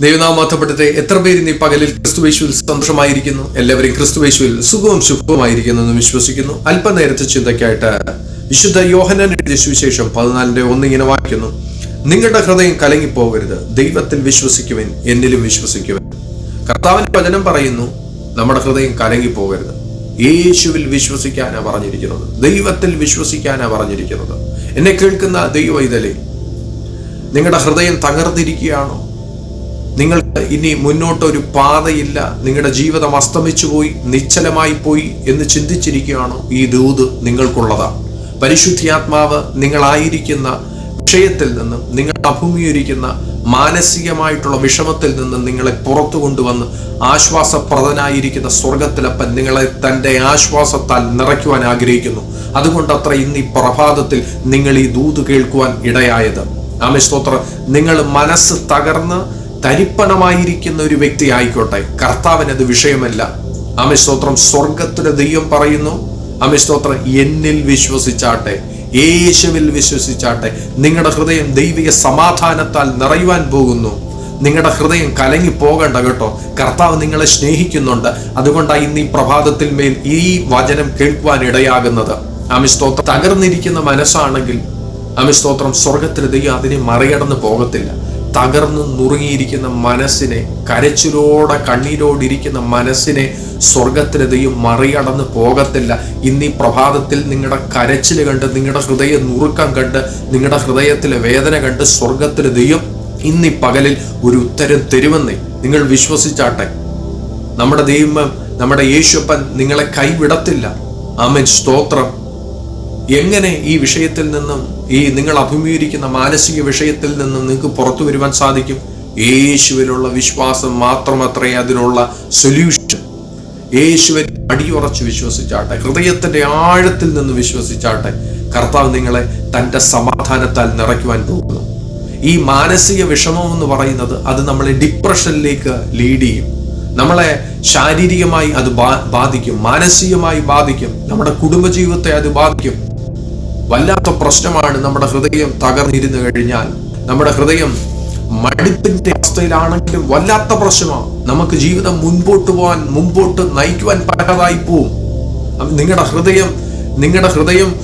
ദൈവനാമത്തപ്പെടുത്തെ എത്ര പേര് ഈ പകലിൽ ക്രിസ്തുവേശുവിൽ സന്തോഷമായിരിക്കുന്നു? എല്ലാവരും ക്രിസ്തുവേശുവിൽ സുഖവും ശുഭവുമായിരിക്കുന്നു എന്ന് വിശ്വസിക്കുന്നു. അല്പനേരത്തെ ചിന്തയ്ക്കായിട്ട് വിശുദ്ധ യോഹനൻ എഴുതിയ സുവിശേഷം പതിനാലിന്റെ ഒന്നിങ്ങനെ വായിക്കുന്നു. നിങ്ങളുടെ ഹൃദയം കലങ്ങിപ്പോകരുത്. ദൈവത്തിൽ വിശ്വസിക്കുവൻ എന്നിലും വിശ്വസിക്കുവൻ. കർത്താവിന്റെ വചനം പറയുന്നു നമ്മുടെ ഹൃദയം കലങ്ങിപ്പോകരുത്. യേശുവിൽ വിശ്വസിക്കാനാ പറഞ്ഞിരിക്കുന്നത്. ദൈവത്തിൽ വിശ്വസിക്കാനാ പറഞ്ഞിരിക്കുന്നത്. എന്നെ കേൾക്കുന്ന ദൈവ ഇതലേ നിങ്ങളുടെ ഹൃദയം തകർന്നിരിക്കുകയാണോ? നിങ്ങൾക്ക് ഇനി മുന്നോട്ടൊരു പാതയില്ല. നിങ്ങളുടെ ജീവിതം അസ്തമിച്ചു പോയി നിശ്ചലമായി പോയി എന്ന് ചിന്തിച്ചിരിക്കുകയാണോ ഈ ദൂത് നിങ്ങൾക്കുള്ളതാ. പരിശുദ്ധിയാത്മാവ് നിങ്ങളായിരിക്കുന്ന വിഷയത്തിൽ നിന്നും നിങ്ങൾ അഭിമുഖീകരിക്കുന്ന മാനസികമായിട്ടുള്ള വിഷമത്തിൽ നിന്നും നിങ്ങളെ പുറത്തു കൊണ്ടുവന്ന് ആശ്വാസപ്രദനായിരിക്കുന്ന സ്വർഗത്തിലപ്പൻ നിങ്ങളെ തന്റെ ആശ്വാസത്താൽ നിറയ്ക്കുവാൻ ആഗ്രഹിക്കുന്നു. അതുകൊണ്ട് അത്ര ഇന്ന് ഈ പ്രഭാതത്തിൽ നിങ്ങൾ ഈ ദൂത് കേൾക്കുവാൻ ഇടയായത്. ആമേ സ്തോത്രം. നിങ്ങൾ മനസ്സ് തകർന്ന് തരിപ്പണമായിരിക്കുന്ന ഒരു വ്യക്തി ആയിക്കോട്ടെ കർത്താവിനത് വിഷയമല്ല. അമിസ്തോത്രം സ്തോത്രം ദൈവം പറയുന്നു അമിസ്തോത്രം എന്നിൽ വിശ്വസിച്ചാട്ടെ യേശുവിൽ വിശ്വസിച്ചാട്ടെ നിങ്ങളുടെ ഹൃദയം ദൈവിക സമാധാനത്താൽ നിറയുവാൻ പോകുന്നു. നിങ്ങളുടെ ഹൃദയം കലങ്ങി പോകണ്ട കേട്ടോ. കർത്താവ് നിങ്ങളെ സ്നേഹിക്കുന്നുണ്ട്. അതുകൊണ്ടാണ് ഇന്ന് ഈ പ്രഭാതത്തിൽ മേൽ ഈ വചനം കേൾക്കുവാൻ ഇടയാകുന്നത്. അമിസ്തോത്രം തകർന്നിരിക്കുന്ന മനസ്സാണെങ്കിൽ അമിസ്തോത്രം സ്വർഗത്തിൽ ദൈവം അതിനെ മറികടന്ന് പോകത്തില്ല. തകർന്നു നുറുങ്ങിയിരിക്കുന്ന മനസ്സിനെ കരച്ചിലോടെ കണ്ണീരോടിരിക്കുന്ന മനസ്സിനെ സ്വർഗത്തിലെ ദൈവം മറികടന്ന് പോകത്തില്ല. ഇന്ന് ഈ പ്രഭാതത്തിൽ നിങ്ങളുടെ കരച്ചിൽ കണ്ട് നിങ്ങളുടെ ഹൃദയ നുറുക്കം കണ്ട് നിങ്ങളുടെ ഹൃദയത്തിലെ വേദന കണ്ട് സ്വർഗത്തിലെ ദൈവം ഇന്ന് ഈ പകലിൽ ഒരു ഉത്തരം തരുമെന്നേ നിങ്ങൾ വിശ്വസിച്ചാട്ടെ. നമ്മുടെ ദൈവം നമ്മുടെ യേശുപ്പൻ നിങ്ങളെ കൈവിടത്തില്ല. ആമൻ. സ്തോത്രം. എങ്ങനെ ഈ വിഷയത്തിൽ നിന്നും ഈ നിങ്ങൾ അഭിമുഖീകരിക്കുന്ന മാനസിക വിഷയത്തിൽ നിന്നും നിങ്ങൾക്ക് പുറത്തു വരുവാൻ സാധിക്കും? യേശുവിലുള്ള വിശ്വാസം മാത്രമത്രേ അതിനുള്ള സൊല്യൂഷൻ യേശുവിൽ അടിയുറച്ച് വിശ്വസിച്ചാട്ടെ ഹൃദയത്തിന്റെ ആഴത്തിൽ നിന്ന് വിശ്വസിച്ചാട്ടെ കർത്താവ് നിങ്ങളെ തന്റെ സമാധാനത്താൽ നിറയ്ക്കുവാൻ പോകുന്നു. ഈ മാനസിക വിഷമം എന്ന് പറയുന്നത് അത് നമ്മളെ ഡിപ്രഷനിലേക്ക് ലീഡ് ചെയ്യും. നമ്മളെ ശാരീരികമായി അത് ബാധിക്കും മാനസികമായി ബാധിക്കും നമ്മുടെ കുടുംബജീവിതത്തെ അത് ബാധിക്കും. വല്ലാത്ത പ്രശ്നമാണ് നമ്മുടെ ഹൃദയം തകർന്നിരുന്നു കഴിഞ്ഞാൽ. നമ്മുടെ ഹൃദയം മടുപ്പിന്റെ അവസ്ഥയിലാണെങ്കിലും വല്ലാത്ത പ്രശ്നമാണ്. നമുക്ക് ജീവിതം മുൻപോട്ട് പോകാൻ മുമ്പോട്ട് നയിക്കുവാൻ പറ്റാതായി പോവും. നിങ്ങളുടെ ഹൃദയം നിങ്ങളുടെ ഹൃദയം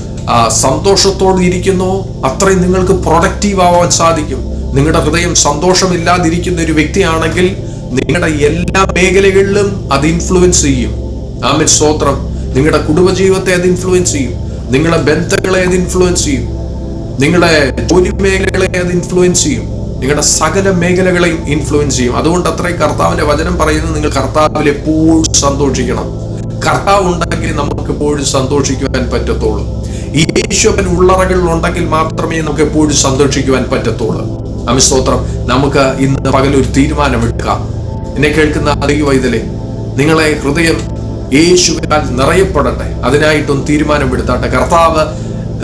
സന്തോഷത്തോടെ ഇരിക്കുന്നോ. അത്രയും നിങ്ങൾക്ക് പ്രൊഡക്റ്റീവ് ആവാൻ സാധിക്കും. നിങ്ങളുടെ ഹൃദയം സന്തോഷമില്ലാതിരിക്കുന്ന ഒരു വ്യക്തിയാണെങ്കിൽ നിങ്ങളുടെ എല്ലാ മേഖലകളിലും അത് ഇൻഫ്ലുവൻസ് ചെയ്യും. ആമിൻ. സ്തോത്രം. നിങ്ങളുടെ കുടുംബജീവിതത്തെ അത് ഇൻഫ്ലുവൻസ് ചെയ്യും. നിങ്ങളുടെ ബന്ധങ്ങളെ അത് ഇൻഫ്ലുവൻസ് ചെയ്യും. നിങ്ങളുടെ ജോലി മേഖലകളെ അത് ഇൻഫ്ലുവൻസ് ചെയ്യും. നിങ്ങളുടെ സകല മേഖലകളെയും ഇൻഫ്ലുവൻസ് ചെയ്യും. അതുകൊണ്ട് അത്രയും കർത്താവിന്റെ വചനം പറയുന്നത് നിങ്ങൾ കർത്താവിൽ എപ്പോഴും സന്തോഷിക്കണം. കർത്താവ് ഉണ്ടെങ്കിൽ നമുക്ക് എപ്പോഴും സന്തോഷിക്കുവാൻ പറ്റത്തുള്ളൂ. ഈ യേശുവൻ ഉള്ളറകളിൽ ഉണ്ടെങ്കിൽ മാത്രമേ നമുക്ക് എപ്പോഴും സന്തോഷിക്കുവാൻ പറ്റത്തുള്ളൂ. അമിസ്തോത്രം നമുക്ക് ഇന്ന് പകൽ ഒരു തീരുമാനമെടുക്കാം. എന്നെ കേൾക്കുന്ന ദൈവവൈതലെ നിങ്ങളെ ഹൃദയം യേശുവിനാൽ നിറയപ്പെടട്ടെ. അതിനായിട്ടൊന്ന് തീരുമാനമെടുത്താട്ടെ കർത്താവ്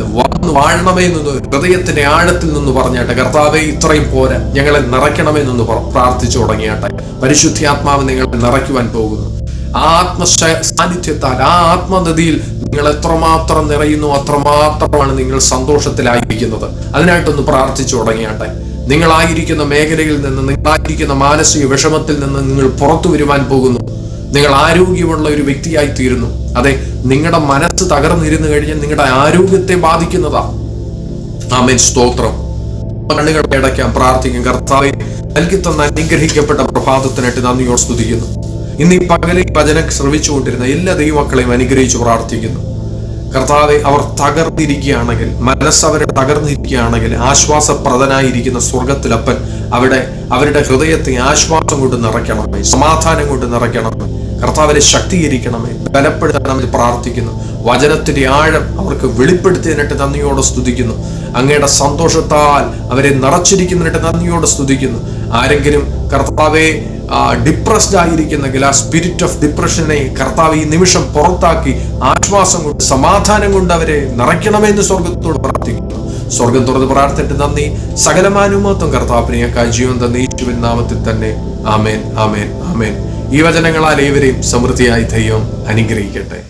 വന്ന് വാഴണമേ നിന്ന് ഹൃദയത്തിന്റെ ആഴത്തിൽ നിന്ന് പറഞ്ഞാട്ടെ. കർത്താവെ ഇത്രയും പോരാ. ഞങ്ങളെ നിറയ്ക്കണമേ നിന്ന് പ്രാർത്ഥിച്ചു തുടങ്ങിയാട്ടെ. പരിശുദ്ധാത്മാവ് നിങ്ങളെ നിറയ്ക്കുവാൻ പോകുന്നു. ആ ആത്മ സാന്നിധ്യത്താൽ ആ ആത്മനദിയിൽ നിങ്ങൾ എത്രമാത്രം നിറയുന്നു അത്രമാത്രമാണ് നിങ്ങൾ സന്തോഷത്തിലായിരിക്കുന്നത്. അതിനായിട്ടൊന്ന് പ്രാർത്ഥിച്ചു തുടങ്ങിയാട്ടെ. നിങ്ങളായിരിക്കുന്ന മേഖലയിൽ നിന്ന് നിങ്ങളായിരിക്കുന്ന മാനസിക വിഷമത്തിൽ നിന്ന് നിങ്ങൾ പുറത്തു വരുവാൻ പോകുന്നു. നിങ്ങൾ ആരോഗ്യമുള്ള ഒരു വ്യക്തിയായി തീരുന്നു. അതെ നിങ്ങളുടെ മനസ്സ് തകർന്നിരുന്നു കഴിഞ്ഞാൽ നിങ്ങളുടെ ആരോഗ്യത്തെ ബാധിക്കുന്നതാ. ആമേൻ. സ്തോത്രം. കണ്ണുകൾ അടയ്ക്കാം പ്രാർത്ഥിക്കും. കർത്താവെ നൽകി തന്ന അനുഗ്രഹിക്കപ്പെട്ട പ്രഭാതത്തിനായിട്ട് നന്ദിയോ സ്തുതിക്കുന്നു. ഇന്ന് ഈ പകലിൽ വചനം ശ്രമിച്ചുകൊണ്ടിരുന്ന എല്ലാ ദൈവക്കളെയും അനുഗ്രഹിച്ചു പ്രാർത്ഥിക്കുന്നു. കർത്താവെ അവർ തകർന്നിരിക്കുകയാണെങ്കിൽ മനസ്സവരെ തകർന്നിരിക്കുകയാണെങ്കിൽ ആശ്വാസപ്രദനായിരിക്കുന്ന സ്വർഗത്തിലപ്പൻ അവിടെ അവരുടെ ഹൃദയത്തെ ആശ്വാസം കൊണ്ട് നിറയ്ക്കണമേ സമാധാനം കൊണ്ട് നിറയ്ക്കണമേ കർത്താവിനെ ശക്തീകരിക്കണമേ ബലപ്പെടുത്തണമെന്ന് പ്രാർത്ഥിക്കുന്നു. വചനത്തിന്റെ ആഴം അവർക്ക് വെളിപ്പെടുത്തിയതിനായിട്ട് നന്ദിയോടെ സ്തുതിക്കുന്നു. അങ്ങയുടെ സന്തോഷത്താൽ അവരെ നിറച്ചിരിക്കുന്നതിനായിട്ട് നന്ദിയോടെ സ്തുതിക്കുന്നു. ആരെങ്കിലും കർത്താവെ ഡിപ്രസ്ഡ് ആയിരിക്കുന്നെങ്കിൽ ആ സ്പിരിറ്റ് ഓഫ് ഡിപ്രഷനെ കർത്താവ് ഈ നിമിഷം പുറത്താക്കി ആശ്വാസം കൊണ്ട് സമാധാനം കൊണ്ട് അവരെ നിറയ്ക്കണമെന്ന് സ്വർഗത്തോട് പ്രാർത്ഥിക്കുന്നു. സ്വർഗം തുറന്ന് പ്രാർത്ഥിട്ട് നന്ദി. സകലമാനുമത്വം കർത്താവിനെയൊക്കെ ജീവൻ തന്നെ നാമത്തിൽ തന്നെ. ആമേൻ ആമേൻ ആമേൻ. ഈ വചനങ്ങളാൽ ഏവരെയും സമൃദ്ധിയായി ദൈവം അനുഗ്രഹിക്കട്ടെ.